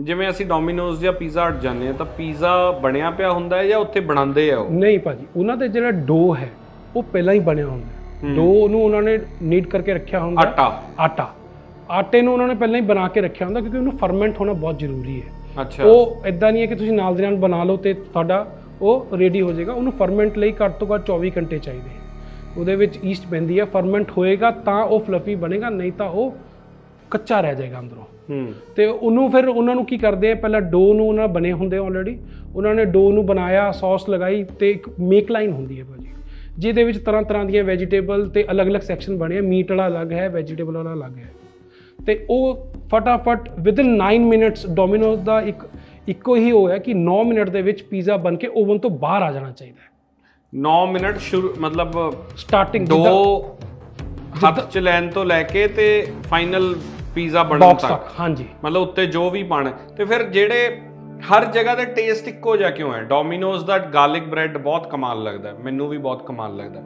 ਜਿਵੇਂ ਅਸੀਂ ਡੋਮਿਨੋਜ਼ ਜਾਂ ਪੀਜ਼ਾ ਹਟ ਜਾਂਦੇ ਆ ਤਾਂ ਪੀਜ਼ਾ ਬਣਿਆ ਪਿਆ ਹੁੰਦਾ ਹੈ ਜਾਂ ਉੱਥੇ ਬਣਾਉਂਦੇ ਆ ਉਹ? ਨਹੀਂ ਭਾਜੀ ਉਹਨਾਂ ਦੇ ਜਿਹੜਾ ਡੋ ਹੈ ਉਹ ਪਹਿਲਾਂ ਹੀ ਬਣਿਆ ਹੁੰਦਾ ਹੈ। ਡੋ ਨੂੰ ਉਹਨਾਂ ਨੇ ਨੀਟ ਕਰਕੇ ਰੱਖਿਆ ਹੁੰਦਾ ਹੈ। ਆਟਾ। ਆਟਾ। ਆਟੇ ਨੂੰ ਉਹਨਾਂ ਨੇ ਪਹਿਲਾਂ ਹੀ ਬਣਾ ਕੇ ਰੱਖਿਆ ਹੁੰਦਾ ਕਿਉਂਕਿ ਉਹਨੂੰ ਫਰਮੈਂਟ ਹੋਣਾ ਬਹੁਤ ਜ਼ਰੂਰੀ ਹੈ। ਅੱਛਾ। ਉਹ ਇਦਾਂ ਨਹੀਂ ਹੈ ਕਿ ਤੁਸੀਂ ਨਾਲ ਦੇ ਨਾਲ ਬਣਾ ਲਓ ਤੇ ਤੁਹਾਡਾ ਉਹ ਰੈਡੀ ਹੋ ਜਾਏਗਾ। ਉਹਨੂੰ ਫਰਮੈਂਟ ਲਈ ਘੱਟ ਤੋਂ ਘੱਟ 24 ਘੰਟੇ ਚਾਹੀਦੇ ਹੈ। ਉਹਦੇ ਵਿੱਚ ਈਸਟ ਪੈਂਦੀ ਹੈ। ਫਰਮੈਂਟ ਹੋਏਗਾ ਤਾਂ ਉਹ ਫਲਫੀ ਬਣੇਗਾ ਨਹੀਂ ਤਾਂ ਉਹ ਕੱਚਾ ਰਹਿ ਜਾਏਗਾ ਅੰਦਰੋਂ। ਹੂੰ। ਤੇ ਉਹਨੂੰ ਫਿਰ ਉਹਨਾਂ ਨੂੰ ਕੀ ਕਰਦੇ ਆ ਪਹਿਲਾਂ ਡੋ ਨੂੰ ਉਹਨਾਂ ਬਣੇ ਹੁੰਦੇ ਆਲਰੇਡੀ ਉਹਨਾਂ ਨੇ ਡੋ ਨੂੰ ਬਣਾਇਆ ਸੌਸ ਲਗਾਈ ਤੇ ਇੱਕ ਮੇਕ ਲਾਈਨ ਹੁੰਦੀ ਹੈ ਭਾਜੀ। ਜਿਹਦੇ ਵਿੱਚ ਤਰ੍ਹਾਂ ਤਰ੍ਹਾਂ ਦੀਆਂ ਵੈਜੀਟੇਬਲ ਤੇ ਅਲੱਗ-ਅਲੱਗ ਸੈਕਸ਼ਨ ਬਣੇ ਆ। ਮੀਟ ਵਾਲਾ ਅਲੱਗ ਹੈ ਵੈਜੀਟੇਬਲ ਵਾਲਾ ਅਲੱਗ ਹੈ। ਤੇ ਉਹ ਫਟਾਫਟ ਵਿਦਿਨ 9 ਮਿੰਟਸ ਡੋਮਿਨੋਜ਼ ਦਾ ਇੱਕ ਇੱਕੋ ਹੀ ਉਹ ਹੈ ਕਿ 9 ਮਿੰਟ ਦੇ ਵਿੱਚ ਪੀਜ਼ਾ ਬਣ ਕੇ ਓਵਨ ਤੋਂ ਬਾਹਰ ਆ ਜਾਣਾ ਚਾਹੀਦਾ ਹੈ। 9 ਮਿੰਟ ਸ਼ੁਰੂ ਮਤਲਬ ਸਟਾਰਟਿੰਗ ਦੋ ਹੱਥ ਚ ਲੈਣ ਤੋਂ ਲੈ ਕੇ ਤੇ ਫਾਈਨਲ ਪੀਜ਼ਾ ਬਣਨ ਬਾਕਸ ਤੱਕ। ਹਾਂਜੀ। ਮਤਲਬ ਉੱਤੇ ਜੋ ਵੀ ਪਾਣਾ ਤੇ ਫਿਰ ਜਿਹੜੇ ਹਰ ਜਗ੍ਹਾ ਦਾ ਟੇਸਟ ਇੱਕੋ ਜਿਹਾ ਕਿਉਂ ਹੈ? ਡੋਮਿਨੋਜ਼ ਦਾ ਗਾਰਲਿਕ ਬ੍ਰੈਡ ਬਹੁਤ ਕਮਾਲ ਲੱਗਦਾ ਮੈਨੂੰ ਵੀ ਬਹੁਤ ਕਮਾਲ ਲੱਗਦਾ।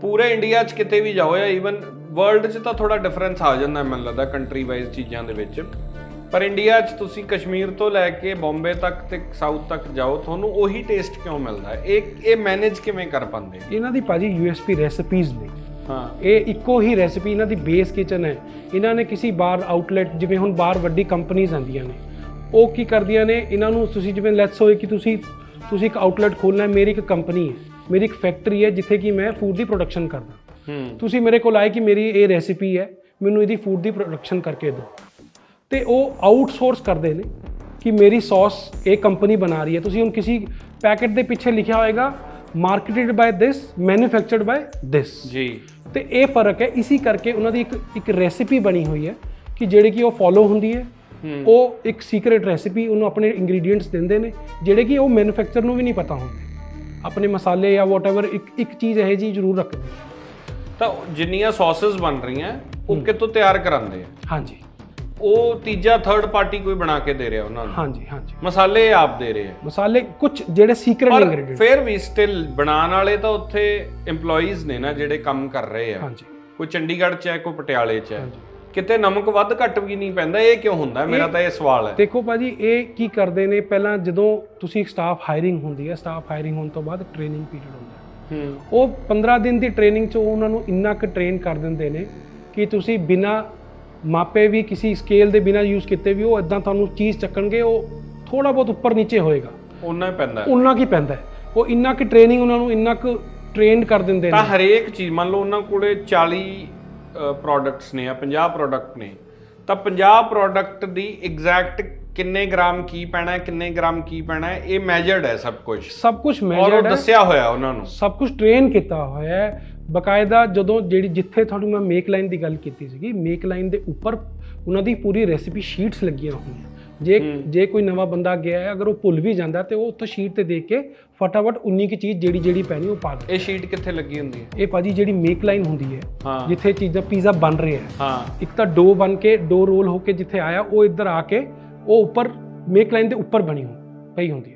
ਪੂਰੇ ਇੰਡੀਆ 'ਚ ਕਿਤੇ ਵੀ ਜਾਓ ਜਾਂ ਈਵਨ ਵਰਲਡ 'ਚ ਤਾਂ ਥੋੜਾ ਡਿਫਰੈਂਸ ਆ ਜਾਂਦਾ ਮੈਨੂੰ ਲੱਗਦਾ ਕੰਟਰੀ ਵਾਈਜ਼ ਚੀਜ਼ਾਂ ਦੇ ਵਿੱਚ। ਪਰ ਇੰਡੀਆ 'ਚ ਤੁਸੀਂ ਕਸ਼ਮੀਰ ਤੋਂ ਲੈ ਕੇ ਬੰਬੇ ਤੱਕ ਤੇ ਸਾਊਥ ਤੱਕ ਜਾਓ ਤੁਹਾਨੂੰ ਉਹੀ ਟੇਸਟ ਕਿਉਂ ਮਿਲਦਾ ਹੈ? ਇਹ ਇਹ ਮੈਨੇਜ ਕਿਵੇਂ ਕਰ ਪਾਉਂਦੇ ਇਹਨਾਂ ਦੀ ਭਾਜੀ ਯੂਐਸਪੀ ਰੈਸਪੀਜ਼ ਨੇ। ਹਾਂ। ਇਹ ਇੱਕੋ ਹੀ ਰੈਸਿਪੀ ਇਹਨਾਂ ਦੀ ਬੇਸ ਕਿਚਨ ਹੈ। ਇਹਨਾਂ ਨੇ ਕਿਸੇ ਬਾਹਰ ਆਊਟਲੈਟ ਜਿਵੇਂ ਹੁਣ ਬਾਹਰ ਵੱਡੀ ਕੰਪਨੀਆਂ ਆਉਂਦੀਆਂ ਨੇ ਉਹ ਕੀ ਕਰਦੀਆਂ ਨੇ ਇਹਨਾਂ ਨੂੰ ਤੁਸੀਂ ਜਿਵੇਂ ਲੈਟਸ ਹੋਏ ਕਿ ਤੁਸੀਂ ਤੁਸੀਂ ਇੱਕ ਆਊਟਲੈਟ ਖੋਲਣਾ ਹੈ ਮੇਰੀ ਇੱਕ ਕੰਪਨੀ ਹੈ ਮੇਰੀ ਇੱਕ ਫੈਕਟਰੀ ਹੈ ਜਿੱਥੇ ਕਿ ਮੈਂ ਫੂਡ ਦੀ ਪ੍ਰੋਡਕਸ਼ਨ ਕਰਦਾ। ਤੁਸੀਂ ਮੇਰੇ ਕੋਲ ਆਏ ਕਿ ਮੇਰੀ ਇਹ ਰੈਸਿਪੀ ਹੈ ਮੈਨੂੰ ਇਹਦੀ ਫੂਡ ਦੀ ਪ੍ਰੋਡਕਸ਼ਨ ਕਰਕੇ ਦਿਓ। ਤੇ ਉਹ ਆਊਟਸੋਰਸ ਕਰਦੇ ਨੇ ਕਿ ਮੇਰੀ ਸੌਸ ਇਹ ਕੰਪਨੀ ਬਣਾ ਰਹੀ ਹੈ। ਤੁਸੀਂ ਹੁਣ ਕਿਸੇ ਪੈਕੇਟ ਦੇ ਪਿੱਛੇ ਲਿਖਿਆ ਹੋਏਗਾ ਮਾਰਕੀਟਡ ਬਾਈ ਦਿਸ ਮੈਨੂਫੈਕਚਰਡ ਬਾਈ ਦਿਸ ਜੀ। ਤੇ ਇਹ ਫ਼ਰਕ ਹੈ ਇਸੇ ਕਰਕੇ ਉਹਨਾਂ ਦੀ ਇੱਕ ਇੱਕ ਰੈਸਿਪੀ ਬਣੀ ਹੋਈ ਹੈ ਕਿ ਜਿਹੜੀ ਕਿ ਉਹ ਫੋਲੋ ਹੁੰਦੀ ਹੈ। ਉਹ ਇੱਕ ਸੀਕ੍ਰੀਟ ਰੈਸਿਪੀ ਉਹਨੂੰ ਆਪਣੇ ਇੰਗਰੀਡੀਐਂਟਸ ਦਿੰਦੇ ਨੇ ਜਿਹੜੇ ਕਿ ਉਹ ਮੈਨੂਫੈਕਚਰ ਨੂੰ ਵੀ ਨਹੀਂ ਪਤਾ ਹੁੰਦੇ। ਆਪਣੇ ਮਸਾਲੇ ਜਾਂ ਵਾਟਐਵਰ ਇੱਕ ਇੱਕ ਚੀਜ਼ ਇਹ ਜੀ ਜ਼ਰੂਰ ਰੱਖਦੇ। ਤਾਂ ਜਿੰਨੀਆਂ ਸੌਸਸ ਬਣ ਰਹੀਆਂ ਉਹ ਕਿਤੋਂ ਤਿਆਰ ਕਰਾਉਂਦੇ ਆ? ਹਾਂਜੀ। ਉਹ ਤੀਜਾ ਥਰਡ ਪਾਰਟੀ ਕੋਈ ਬਣਾ ਕੇ ਦੇ ਰਿਹਾ ਉਹਨਾਂ ਨੂੰ। ਹਾਂਜੀ ਹਾਂਜੀ। ਮਸਾਲੇ ਆਪ ਦੇ ਰਹੇ ਆ। ਮਸਾਲੇ ਕੁਝ ਜਿਹੜੇ ਸੀਕ੍ਰੀਟ ਪਰ ਇੰਗਰੀਡੀਐਂਟ ਫਿਰ ਵੀ ਸਟਿਲ ਬਣਾਉਣ ਵਾਲੇ ਤਾਂ ਉੱਥੇ EMPLOYEES ਨੇ ਨਾ ਜਿਹੜੇ ਕੰਮ ਕਰ ਰਹੇ ਆ। ਹਾਂਜੀ। ਕੋਈ ਚੰਡੀਗੜ੍ਹ 'ਚ ਹੈ ਕੋਈ ਪਟਿਆਲੇ 'ਚ ਹੈ। ਕਿਤੇ ਨਮਕ ਵੱਧ ਘੱਟ ਵੀ ਨਹੀਂ ਪੈਂਦਾ ਇਹ ਕਿਉਂ ਹੁੰਦਾ? ਮੇਰਾ ਤਾਂ ਇਹ ਸਵਾਲ ਹੈ। ਦੇਖੋ ਭਾਜੀ ਇਹ ਕੀ ਕਰਦੇ ਨੇ? ਪਹਿਲਾਂ ਜਦੋਂ ਤੁਸੀਂ ਸਟਾਫ ਹਾਇਰਿੰਗ ਹੁੰਦੀ ਹੈ ਸਟਾਫ ਹਾਇਰਿੰਗ ਹੋਣ ਤੋਂ ਬਾਅਦ ਟ੍ਰੇਨਿੰਗ ਪੀਰੀਅਡ ਹੁੰਦਾ ਹੈ। ਹੂੰ। ਉਹ 15 ਦਿਨ ਦੀ ਟ੍ਰੇਨਿੰਗ ਚ ਉਹ ਉਹਨਾਂ ਨੂੰ ਇੰਨਾ ਕੁ ਟ੍ਰੇਨ ਕਰ ਦਿੰਦੇ ਨੇ ਕਿ ਤੁਸੀਂ ਬਿਨਾ ਮਾਪੇ ਵੀ ਕਿਸੇ ਸਕੇਲ ਦੇ ਬਿਨਾ ਯੂਜ਼ ਕੀਤੇ ਵੀ ਉਹ ਇਦਾਂ ਤੁਹਾਨੂੰ ਚੀਜ਼ ਚੱਕਣਗੇ ਉਹ ਥੋੜਾ ਬਹੁਤ ਉੱਪਰ ਨੀਚੇ ਹੋਏਗਾ ਉਹਨਾਂ ਹੀ ਪੈਂਦਾ ਹੈ। ਉਨਾ ਕੀ ਪੈਂਦਾ ਹੈ। ਉਹ ਇੰਨਾ ਕੁ ਟ੍ਰੇਨਿੰਗ ਉਹਨਾਂ ਨੂੰ ਇੰਨਾ ਕੁ ਟ੍ਰੇਨਡ ਕਰ ਦਿੰਦੇ ਤਾਂ ਨੇ ਹਰੇਕ ਚੀਜ਼ ਮੰਨ ਲਓ ਉਹਨਾਂ ਕੋਲੇ 40 ਪ੍ਰੋਡਕਟਸ ਨੇ ਜਾਂ 50 ਪ੍ਰੋਡਕਟ ਨੇ ਤਾਂ 50 ਪ੍ਰੋਡਕਟ ਦੀ ਐਗਜ਼ੈਕਟ ਕਿੰਨੇ ਗ੍ਰਾਮ ਕੀ ਪੈਣਾ ਹੈ ਕਿੰਨੇ ਗ੍ਰਾਮ ਕੀ ਪੈਣਾ ਹੈ ਇਹ ਮੈਜਰਡ ਹੈ ਸਭ ਕੁਝ ਸਭ ਕੁਝ ਔਰ ਉਹ ਮੈਜਰਡ ਹੈ। ਦੱਸਿਆ ਹੋਇਆ ਉਹਨਾਂ ਨੂੰ। ਸਭ ਕੁਝ ਟ੍ਰੇਨ ਕੀਤਾ ਹੋਇਆ ਹੈ। ਬਕਾਇਦਾ ਜਦੋਂ ਜਿਹੜੀ ਜਿੱਥੇ ਤੁਹਾਨੂੰ ਮੈਂ ਮੇਕ ਲਾਈਨ ਦੀ ਗੱਲ ਕੀਤੀ ਸੀਗੀ ਮੇਕ ਲਾਈਨ ਦੇ ਉੱਪਰ ਉਹਨਾਂ ਦੀ ਪੂਰੀ ਰੈਸਿਪੀ ਸ਼ੀਟਸ ਲੱਗੀਆਂ ਹੋਈਆਂ। ਜੇ ਜੇ ਕੋਈ ਨਵਾਂ ਬੰਦਾ ਗਿਆ ਹੈ ਅਗਰ ਉਹ ਭੁੱਲ ਵੀ ਜਾਂਦਾ ਤੇ ਉਹ ਉੱਥੇ ਸ਼ੀਟ ਤੇ ਦੇਖ ਕੇ ਫਟਾਫਟ ਉਨੀ ਕੀ ਚੀਜ਼ ਜਿਹੜੀ ਜਿਹੜੀ ਪੈਣੀ ਉਹ ਪਾ ਦੇ ਇਹ ਸ਼ੀਟ ਕਿੱਥੇ ਲੱਗੀ ਹੁੰਦੀ ਹੈ? ਇਹ ਭਾਜੀ ਜਿਹੜੀ ਮੇਕ ਲਾਈਨ ਹੁੰਦੀ ਹੈ ਹਾਂ। ਜਿੱਥੇ ਚੀਜ਼ਾਂ ਪੀਜ਼ਾ ਬਣ ਰਿਹਾ ਹੈ। ਹਾਂ। ਇੱਕ ਤਾਂ ਡੋ ਬਣ ਕੇ ਡੋ ਰੋਲ ਹੋ ਕੇ ਜਿੱਥੇ ਆਇਆ ਉਹ ਇੱਧਰ ਆ ਕੇ ਉਹ ਉੱਪਰ ਮੇਕ ਲਾਈਨ ਦੇ ਉੱਪਰ ਬਣੀ ਹੋ ਪਈ ਹੁੰਦੀ